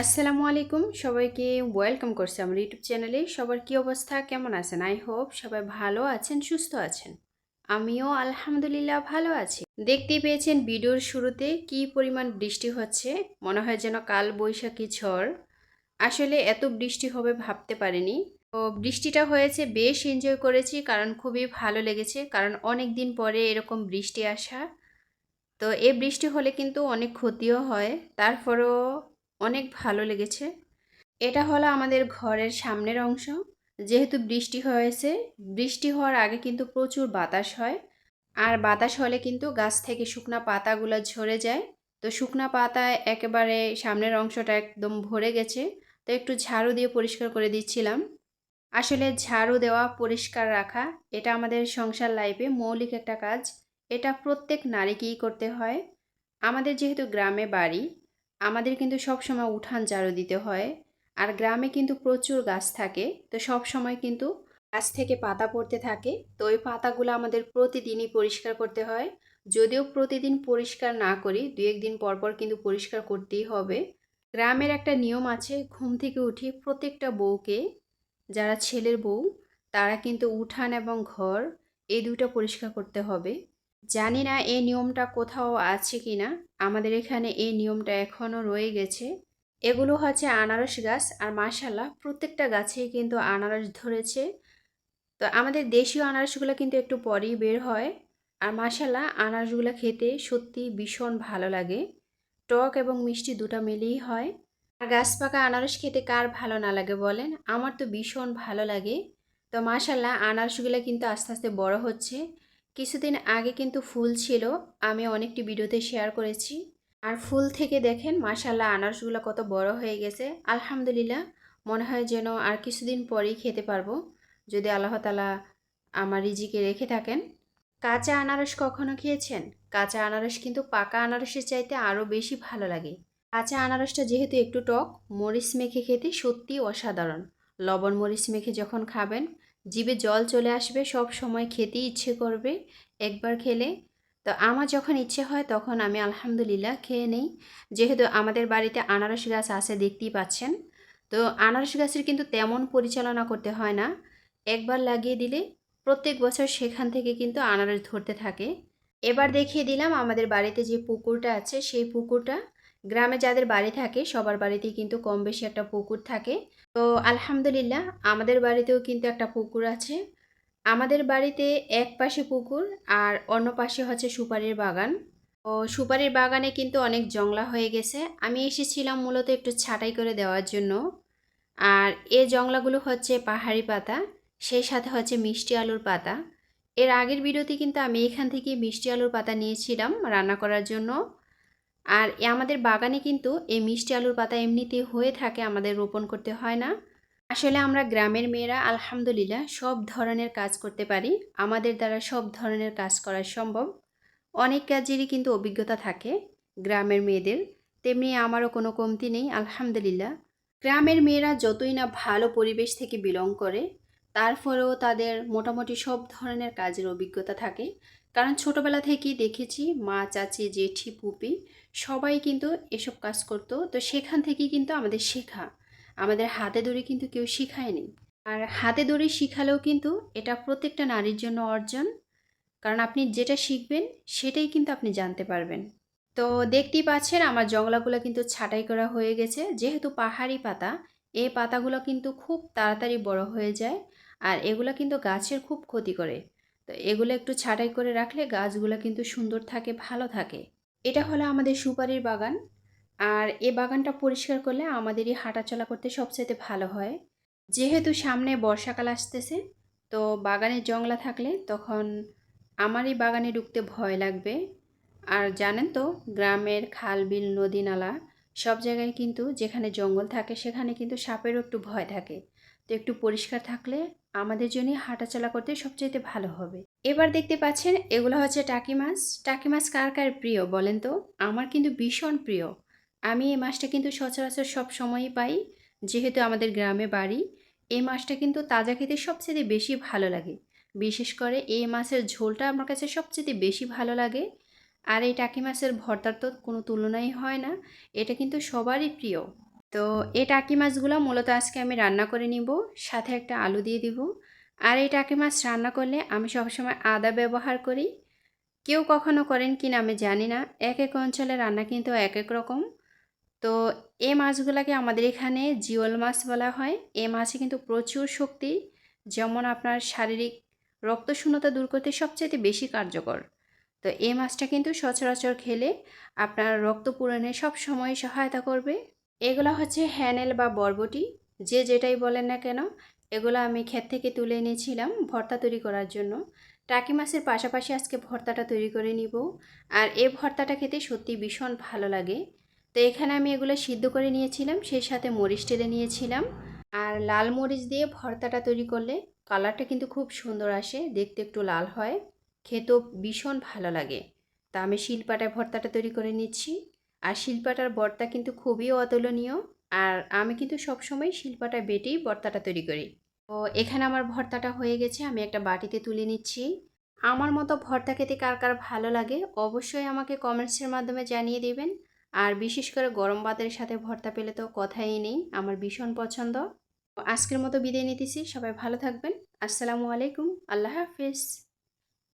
আসসালামু আলাইকুম। সবাইকে ওয়েলকাম করছি আমার ইউটিউব চ্যানেলে। সবার কি অবস্থা? কেমন আছেন? আই হোপ সবাই ভালো আছেন, সুস্থ আছেন। আমিও আলহামদুলিল্লাহ ভালো আছি। দেখতেই পেয়েছেন ভিডিওর শুরুতে কি পরিমাণ বৃষ্টি হচ্ছে? মনে হয় যেন কাল বৈশাখী ঝড়। আসলে এত বৃষ্টি হবে ভাবতে পারিনি। তো বৃষ্টিটা হয়েছে, বেশ এনজয় করেছি, কারণ খুবই ভালো লেগেছে, কারণ অনেক দিন পরে এরকম বৃষ্টি আসা। তো এই বৃষ্টি হলে কিন্তু অনেক ক্ষতিও হয়। তারপরও অনেক ভালো লেগেছে। এটা হলো আমাদের ঘরের সামনের অংশ। যেহেতু বৃষ্টি হয়েছে, বৃষ্টি হওয়ার আগে কিন্তু প্রচুর বাতাস হয়। আর বাতাস হলে কিন্তু গাছ থেকে শুকনা পাতাগুলো ঝরে যায়। তো শুকনা পাতায় একেবারে সামনের অংশটা একদম ভরে গেছে। তো একটু ঝাড়ু দিয়ে পরিষ্কার করে দিচ্ছিলাম। আসলে ঝাড়ু দেওয়া, পরিষ্কার রাখা, এটা আমাদের সংসার লাইফে মৌলিক একটা কাজ। এটা প্রত্যেক নারীকেই করতে হয়। আমাদের যেহেতু গ্রামে বাড়ি আমাদের কিন্তু সব সময় উঠান ঝাড়ু দিতে হয়। আর গ্রামে কিন্তু প্রচুর গাছ থাকে, তো সব সময় কিন্তু গাছ থেকে পাতা পড়তে থাকে, তো ওই পাতাগুলো আমাদের প্রতিদিনই পরিষ্কার করতে হয়। যদিও প্রতিদিন পরিষ্কার না করি দু একদিন পর পর কিন্তু পরিষ্কার করতেই হবে। গ্রামের একটা নিয়ম আছে, ঘুম থেকে উঠে প্রত্যেকটা বউকে, যারা ছেলের বউ, তারা কিন্তু উঠান এবং ঘর, এই দুটো পরিষ্কার করতে হবে। জানি না এই নিয়মটা কোথাও আছে কি না। আমাদের এখানে এই নিয়মটা এখনও রয়ে গেছে। এগুলো হচ্ছে আনারস গাছ আর মাশাল্লাহ প্রত্যেকটা গাছেই কিন্তু আনারস ধরেছে। তো আমাদের দেশীয় আনারসগুলো কিন্তু একটু পরেই বের হয়। আর মাশাল্লাহ আনারসগুলো খেতে সত্যি ভীষণ ভালো লাগে। টক এবং মিষ্টি দুটো মিলেই হয়। আর গাছ পাকা আনারস খেতে কার ভালো না লাগে বলেন? আমার তো ভীষণ ভালো লাগে। তো মাশাল্লাহ আনারসগুলো কিন্তু আস্তে আস্তে বড় হচ্ছে। কিছুদিন আগে কিন্তু ফুল ছিল, আমি অনেকটি ভিডিওতে শেয়ার করেছি। আর ফুল থেকে দেখেন মাশাল্লাহ আনারসগুলো কত বড় হয়ে গেছে। আলহামদুলিল্লাহ, মনে হয় যেন আর কিছুদিন পরেই খেতে পারব। যদি আল্লাহ তালা আমার রিজিকে রেখে থাকেন। কাঁচা আনারস কখনো খেয়েছেন? কাঁচা আনারস কিন্তু পাকা আনারসের চাইতে আরও বেশি ভালো লাগে। কাঁচা আনারসটা যেহেতু একটু টক, মরিচ মেখে খেতে সত্যি অসাধারণ। লবণ মরিচ মেখে যখন খাবেন জিভে জল চলে আসবে, সব সময় খেতেই ইচ্ছে করবে একবার খেলে। তো আমার যখন ইচ্ছে হয় তখন আমি আলহামদুলিল্লাহ খেয়ে নেই। যেহেতু আমাদের বাড়িতে আনারস গাছ আছে, দেখতেই পাচ্ছেন। তো আনারস গাছের কিন্তু তেমন পরিচালনা করতে হয় না। একবার লাগিয়ে দিলে প্রত্যেক বছর সেখান থেকে কিন্তু আনারস ধরতে থাকে। এবার দেখিয়ে দিলাম আমাদের বাড়িতে যে পুকুরটা আছে, সেই পুকুরটা গ্রামে যাদের বাড়ি থাকে, সবার বাড়িতেই কিন্তু কম বেশি একটা পুকুর থাকে। তো আলহামদুলিল্লাহ, আমাদের বাড়িতেও কিন্তু একটা পুকুর আছে। আমাদের বাড়িতে এক পাশে পুকুর আর অন্য পাশে হচ্ছে সুপারির বাগান। ও সুপারির বাগানে কিন্তু অনেক জংলা হয়ে গেছে। আমি এসেছিলাম মূলত একটু ছাটাই করে দেওয়ার জন্য। আর এ জংলাগুলো হচ্ছে পাহাড়ি পাতা, সেই সাথে হচ্ছে মিষ্টি আলুর পাতা। এর আগের ভিডিওতে কিন্তু আমি এখান থেকে মিষ্টি আলুর পাতা নিয়েছিলাম রান্না করার জন্য। আর আমাদের বাগানে কিন্তু এই মিষ্টি আলুর পাতা এমনিতে হয়ে থাকে, আমাদের রোপণ করতে হয় না। আসলে আমরা গ্রামের মেয়েরা আলহামদুলিল্লাহ সব ধরনের কাজ করতে পারি, আমাদের দ্বারা সব ধরনের কাজ করা সম্ভব। অনেক কাজেরই কিন্তু অভিজ্ঞতা থাকে গ্রামের মেয়েদের, তেমনি আমারও কোনো কমতি নেই, আলহামদুলিল্লাহ। গ্রামের মেয়েরা যতই না ভালো পরিবেশ থেকে বিলং করে তারপরেও তাদের মোটামুটি সব ধরনের কাজের অভিজ্ঞতা থাকে। কারণ ছোটোবেলা থেকেই দেখেছি মা, চাচি, জেঠি, পুপি সবাই কিন্তু এসব কাজ করতো। তো সেখান থেকেই কিন্তু আমাদের শেখা। আমাদের হাতে দড়ি কিন্তু কেউ শেখায়নি। আর হাতে দড়ি শিখালেও কিন্তু এটা প্রত্যেকটা নারীর জন্য অর্জন। কারণ আপনি যেটা শিখবেন, সেটাই কিন্তু আপনি জানতে পারবেন। তো দেখতেই পাচ্ছেন আমার জংলাগুলো কিন্তু ছাটাই করা হয়ে গেছে। যেহেতু পাহাড়ি পাতা, এই পাতাগুলো কিন্তু খুব তাড়াতাড়ি বড় হয়ে যায়। আর এগুলো কিন্তু গাছের খুব ক্ষতি করে। তো এগুলো একটু ছাটাই করে রাখলে গাছগুলো কিন্তু সুন্দর থাকে, ভালো থাকে। এটা হলো আমাদের সুপারির বাগান। আর এ বাগানটা পরিষ্কার করলে আমাদেরই হাঁটাচলা করতে সবচাইতে ভালো হয়। যেহেতু সামনে বর্ষাকাল আসতেছে, তো বাগানে জংলা থাকলে তখন আমারই বাগানে ঢুকতে ভয় লাগবে। আর জানেন তো, গ্রামের খাল, বিল, নদী, নালা সব জায়গায় কিন্তু যেখানে জঙ্গল থাকে সেখানে কিন্তু সাপেরও একটু ভয় থাকে। তো একটু পরিষ্কার থাকলে আমাদের জন্যই হাঁটাচলা করতে সবচাইতে ভালো হবে। এবার দেখতে পাচ্ছেন এগুলো হচ্ছে টাকি মাছ। টাকি মাছ কার কার প্রিয় বলেন তো? আমার কিন্তু ভীষণ প্রিয়। আমি এই মাছটা কিন্তু সচরাচর সব সময়ই পাই, যেহেতু আমাদের গ্রামে বাড়ি। এই মাছটা কিন্তু তাজা খেতে সবচেয়ে বেশি ভালো লাগে। বিশেষ করে এই মাছের ঝোলটা আমার কাছে সবচেয়ে বেশি ভালো লাগে। আর এই টাকি মাছের ভর্তার তো কোনো তুলনাই হয় না। এটা কিন্তু সবারই প্রিয়। তো এই টাকি মাছগুলো মূলত আজকে আমি রান্না করে নিব, সাথে একটা আলু দিয়ে দিব। আর এই টাকি মাছ রান্না করলে আমি সবসময় আদা ব্যবহার করি। কেউ কখনো করেন কি না আমি জানি না, এক এক অঞ্চলে রান্না কিন্তু এক এক রকম। তো এই মাছগুলোকে আমাদের এখানে জিওল মাছ বলা হয়। এই মাছে কিন্তু প্রচুর শক্তি, যেমন আপনার শারীরিক রক্তশূন্যতা দূর করতে সবচেয়ে বেশি কার্যকর। তো এই মাছটা কিন্তু সচরাচর খেলে আপনার রক্ত পূরণে সব সময় সহায়তা করবে। এগুলো হচ্ছে হ্যানেল বা বরবটি। যে যেটাই বলেন না কেন, এগুলো আমি ক্ষেত থেকে তুলে এনেছিলাম ভর্তা তৈরি করার জন্য। টাকি মাছের পাশাপাশি আজকে ভর্তাটা তৈরি করে নিব। আর এই ভর্তাটা খেতে সত্যি ভীষণ ভালো লাগে। তো এখানে আমি এগুলো সিদ্ধ করে নিয়েছিলাম, সেই সাথে মরিচ টেলে নিয়েছিলাম। আর লাল মরিচ দিয়ে ভর্তাটা তৈরি করলে কালারটা কিন্তু খুব সুন্দর আসে, দেখতে একটু লাল হয়। খেতেও ভীষণ ভালো লাগে। তা আমি শিলপাটায় ভর্তাটা তৈরি করে নিচ্ছি। আর শিলপাটার বর্তা কিন্তু খুবই অতুলনীয়। আর আমি কিন্তু সবসময় শিলপাটা বেটেই ভর্তাটা তৈরি করি। তো এখানে আমার ভর্তাটা হয়ে গেছে, আমি একটা বাটিতে তুলে নিচ্ছি। আমার মতো ভর্তা খেতে কার কার ভালো লাগে অবশ্যই আমাকে কমেন্টসের মাধ্যমে জানিয়ে দেবেন। আর বিশেষ করে গরম ভাতের সাথে ভর্তা পেলে তো কথাই নেই, আমার ভীষণ পছন্দ। আজকের মতো বিদায় নিতেছি, সবাই ভালো থাকবেন। আসসালামু আলাইকুম, আল্লাহ হাফিজ।